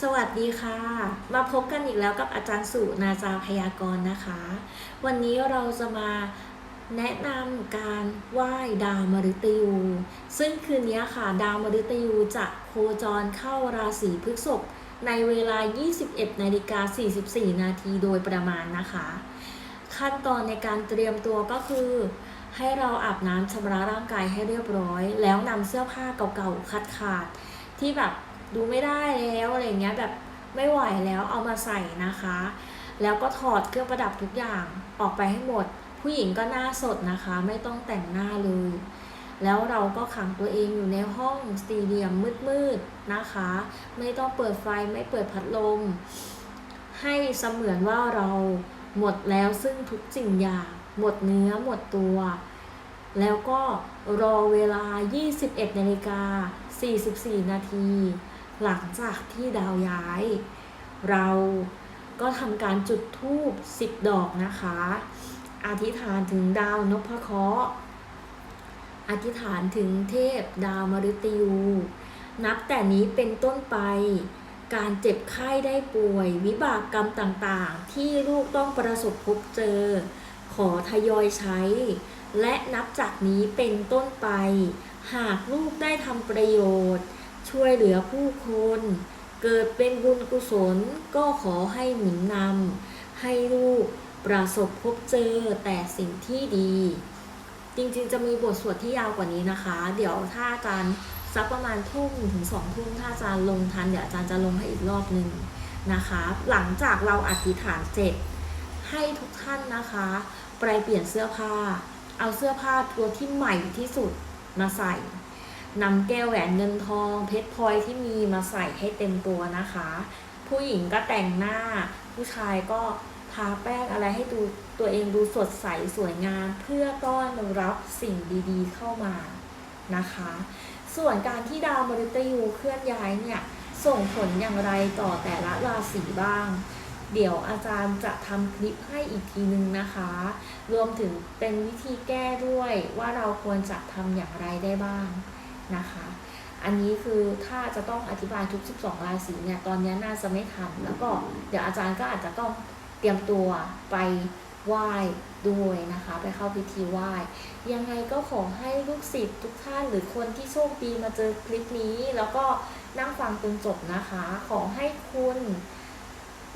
สวัสดีค่ะ มาพบกันอีกแล้วกับอาจารย์สุนาจาพยากรณ์นะคะ วันนี้เราจะมาแนะนำการไหว้ดาวมฤตยู ซึ่งคืนนี้ค่ะ ดาวมฤตยูจะโคจรเข้าราศีพฤษภในเวลา 21นาฬิกา44 นาทีโดยประมาณนะคะ ขั้นตอนในการเตรียมตัวก็คือ ให้เราอาบน้ำชำระร่างกายให้เรียบร้อย แล้วนำเสื้อผ้าเก่าๆขาดขาดๆที่แบบ ดูไม่ได้แล้วอะไรเงี้ยแบบไม่ไหวแล้วเอามาใส่นะคะ แล้วก็ถอดเครื่องประดับทุกอย่างออกไปให้หมด ผู้หญิงก็หน้าสดนะคะ ไม่ต้องแต่งหน้าเลย แล้วเราก็ขังตัวเองอยู่ในห้องสี่เหลี่ยมมืดๆนะคะ ไม่ต้องเปิดไฟไม่เปิดพัดลม ให้เสมือนว่าเราหมดแล้วซึ่งทุกสิ่งอย่างหมดเนื้อหมดตัว แล้วก็รอเวลา 21นาฬิกา44 นาที หลังจากที่ดาวย้าย เราก็ทำการจุดธูป10ดอกนะคะ อธิษฐานถึงดาวนพเคราะห์อธิษฐานถึงเทพดาวมฤตยู นับแต่นี้เป็นต้นไป การเจ็บไข้ได้ป่วย วิบากกรรมต่างๆ ที่ลูกต้องประสบพบเจอ ขอทยอยใช้ และนับจากนี้เป็นต้นไป หากลูกได้ทำประโยชน์ ช่วยเหลือผู้คน เกิดเป็นบุญกุศลก็ขอให้หนุนนำให้ลูกประสบพบเจอแต่สิ่งที่ดี จริงๆ จะมีบทสวดที่ยาวกว่านี้นะคะ เดี๋ยวถ้าอาจารย์สักประมาณทุ่มถึงสองทุ่มถ้าอาจารย์ลงทันเดี๋ยวอาจารย์จะลงให้อีกรอบหนึ่งนะคะ หลังจากเราอธิษฐานเสร็จให้ทุกท่านนะคะไปเปลี่ยนเสื้อผ้า เอาเสื้อผ้าตัวที่ใหม่ที่สุดมาใส่ นำแก้วแหวนเงินทอง เพชรพลอยที่มีมาใส่ให้เต็มตัวนะคะ ผู้หญิงก็แต่งหน้า ผู้ชายก็ทาแป้งอะไรให้ดูตัวเองดูสดใสสวยงามเพื่อต้อนรับสิ่งดีๆเข้ามานะคะ ส่วนการที่ดาวมฤตยูเคลื่อนย้ายเนี่ยส่งผลอย่างไรต่อแต่ละราศีบ้าง เดี๋ยวอาจารย์จะทำคลิปให้อีกทีนึงนะคะ รวมถึงเป็นวิธีแก้ด้วยว่าเราควรจะทำอย่างไรได้บ้าง นะคะ อันนี้คือถ้าจะต้องอธิบายทุก 12 ราศีเนี่ย ตอนนี้น่าจะไม่ทัน แล้วก็เดี๋ยวอาจารย์ก็อาจจะต้องเตรียมตัวไปไหว้ด้วยนะคะ ไปเข้าพิธีไหว้ ยังไงก็ขอให้ลูกศิษย์ทุกท่านหรือคนที่โชคดีมาเจอคลิปนี้ แล้วก็นั่งฟังจนจบนะคะ ขอให้คุณ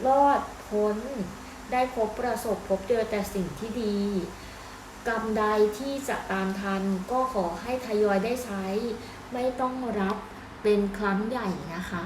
รอดพ้น ได้พบประสบพบเจอแต่สิ่งที่ดี กรรมใดที่จะตามทันก็ขอให้ทยอยได้ใช้ ไม่ต้องรับเป็นครั้งใหญ่นะคะ